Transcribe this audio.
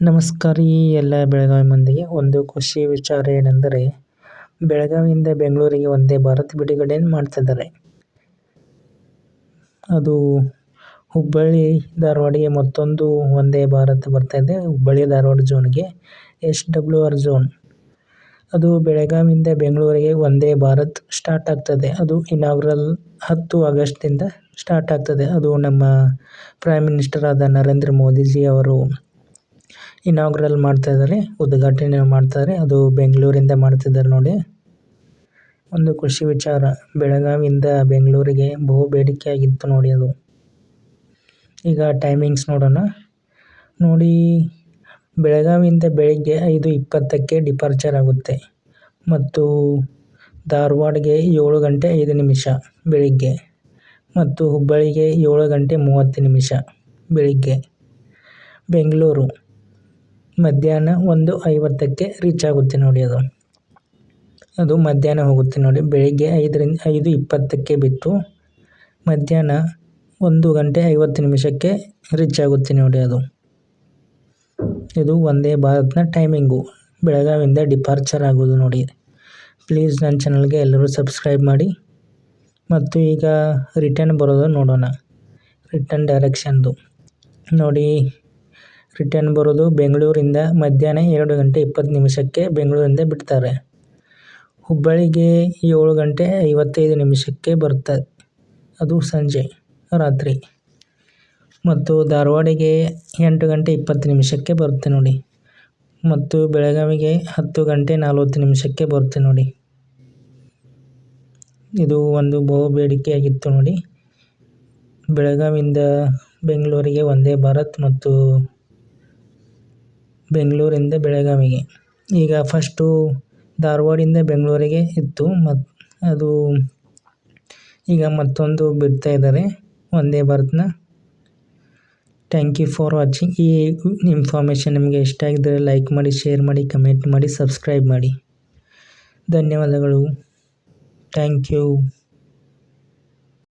ನಮಸ್ಕಾರ ರೀ ಎಲ್ಲ ಬೆಳಗಾವಿ ಮಂದಿಗೆ. ಒಂದು ಖುಷಿ ವಿಚಾರ ಏನೆಂದರೆ, ಬೆಳಗಾವಿಯಿಂದ ಬೆಂಗಳೂರಿಗೆ ಒಂದೇ ಭಾರತ್ ಬಿಡುಗಡೆಯನ್ನು ಮಾಡ್ತಿದ್ದಾರೆ. ಅದು ಹುಬ್ಬಳ್ಳಿ, ಧಾರವಾಡಿಗೆ ಮತ್ತೊಂದು ಒಂದೇ ಭಾರತ್ ಬರ್ತಾ ಇದೆ. ಹುಬ್ಬಳ್ಳಿ, ಧಾರವಾಡ ಝೋನ್ಗೆ ಎಸ್ ಡಬ್ಲ್ಯೂ ಆರ್ ಝೋನ್. ಅದು ಬೆಳಗಾವಿಯಿಂದ ಬೆಂಗಳೂರಿಗೆ ಒಂದೇ ಭಾರತ್ ಸ್ಟಾರ್ಟ್ ಆಗ್ತದೆ. ಅದು ಇನಾಗ್ರಲ್ ಹತ್ತು ಆಗಸ್ಟಿಂದ ಸ್ಟಾರ್ಟ್ ಆಗ್ತದೆ. ಅದು ನಮ್ಮ ಪ್ರೈಮ್ ಮಿನಿಸ್ಟರ್ ಆದ ನರೇಂದ್ರ ಮೋದಿಜಿ ಅವರು ಇನಾಗ್ರಲ್ ಮಾಡ್ತಾ ಇದ್ದಾರೆ ಉದ್ಘಾಟನೆ ಮಾಡ್ತಾರೆ, ಅದು ಬೆಂಗಳೂರಿಂದ ಮಾಡ್ತಿದ್ದಾರೆ ನೋಡಿ. ಒಂದು ಖುಷಿ ವಿಚಾರ, ಬೆಳಗಾವಿಯಿಂದ ಬೆಂಗಳೂರಿಗೆ ಬಹು ಬೇಡಿಕೆ ಆಗಿತ್ತು ನೋಡಿ ಅದು. ಈಗ ಟೈಮಿಂಗ್ಸ್ ನೋಡೋಣ. ನೋಡಿ, ಬೆಳಗಾವಿಯಿಂದ ಬೆಳಿಗ್ಗೆ ಐದು ಇಪ್ಪತ್ತಕ್ಕೆ ಡಿಪಾರ್ಚರ್ ಆಗುತ್ತೆ ಮತ್ತು ಧಾರವಾಡಗೆ ಏಳು ಗಂಟೆ ಐದು ನಿಮಿಷ ಬೆಳಿಗ್ಗೆ ಮತ್ತು ಹುಬ್ಬಳ್ಳಿಗೆ ಏಳು ಗಂಟೆ ಮೂವತ್ತು ನಿಮಿಷ ಬೆಳಿಗ್ಗೆ. ಬೆಂಗಳೂರು ಮಧ್ಯಾಹ್ನ ಒಂದು ಐವತ್ತಕ್ಕೆ ರೀಚ್ ಆಗುತ್ತೆ ನೋಡಿ ಅದು. ಅದು ಮಧ್ಯಾಹ್ನ ಹೋಗುತ್ತೆ ನೋಡಿ. ಬೆಳಿಗ್ಗೆ ಐದರಿಂದ ಐದು ಇಪ್ಪತ್ತಕ್ಕೆ ಬಿಟ್ಟು ಮಧ್ಯಾಹ್ನ ಒಂದು ಗಂಟೆ ಐವತ್ತು ನಿಮಿಷಕ್ಕೆ ರೀಚ್ ಆಗುತ್ತೆ ನೋಡಿ ಅದು. ಇದು ಒಂದೇ ಭಾರತ್ನ ಟೈಮಿಂಗು ಬೆಳಗಾವಿಂದ ಡಿಪಾರ್ಚರ್ ಆಗೋದು ನೋಡಿ. ಪ್ಲೀಸ್ ನನ್ನ ಚಾನಲ್ಗೆ ಎಲ್ಲರೂ ಸಬ್ಸ್ಕ್ರೈಬ್ ಮಾಡಿ. ಮತ್ತು ಈಗ ರಿಟರ್ನ್ ಬರೋದು ನೋಡೋಣ. ರಿಟರ್ನ್ ಡೈರೆಕ್ಷನ್ದು ನೋಡಿ. ರಿಟರ್ನ್ ಬರೋದು ಬೆಂಗಳೂರಿಂದ ಮಧ್ಯಾಹ್ನ ಎರಡು ಗಂಟೆ ಇಪ್ಪತ್ತು ನಿಮಿಷಕ್ಕೆ ಬೆಂಗಳೂರಿಂದ ಬಿಡ್ತಾರೆ. ಹುಬ್ಬಳ್ಳಿಗೆ ಏಳು ಗಂಟೆ ಐವತ್ತೈದು ನಿಮಿಷಕ್ಕೆ ಬರುತ್ತೆ. ಅದು ಸಂಜೆ, ರಾತ್ರಿ. ಮತ್ತು ಧಾರವಾಡಿಗೆ ಎಂಟು ಗಂಟೆ ಇಪ್ಪತ್ತು ನಿಮಿಷಕ್ಕೆ ಬರುತ್ತೆ ನೋಡಿ. ಮತ್ತು ಬೆಳಗಾವಿಗೆ ಹತ್ತು ಗಂಟೆ ನಲ್ವತ್ತು ನಿಮಿಷಕ್ಕೆ ಬರುತ್ತೆ ನೋಡಿ. ಇದು ಒಂದು ಬಹು ಬೇಡಿಕೆಯಾಗಿತ್ತು ನೋಡಿ. ಬೆಳಗಾವಿಯಿಂದ ಬೆಂಗಳೂರಿಗೆ ಒಂದೇ ಭಾರತ್ ಮತ್ತು ಬೆಂಗಳೂರಿಂದ ಬೆಳಗಾವಿಗೆ. ಈಗ ಫಸ್ಟು ಧಾರವಾಡಿಂದ ಬೆಂಗಳೂರಿಗೆ ಇತ್ತು. ಮತ್ತು ಅದು ಈಗ ಮತ್ತೊಂದು ಬಿಡ್ತಾ ಇದ್ದಾರೆ. ಒಂದೇ ಭಾರತ್ನ. ಥ್ಯಾಂಕ್ ಯು ಫಾರ್ ವಾಚಿಂಗ್ ಈ ಇನ್ಫಾರ್ಮೇಷನ್ ನಿಮಗೆ ಇಷ್ಟ ಆಗಿದ್ದರೆ ಲೈಕ್ ಮಾಡಿ ಶೇರ್ ಮಾಡಿ ಕಮೆಂಟ್ ಮಾಡಿ ಸಬ್ಸ್ಕ್ರೈಬ್ ಮಾಡಿ. ಧನ್ಯವಾದಗಳು. Thank you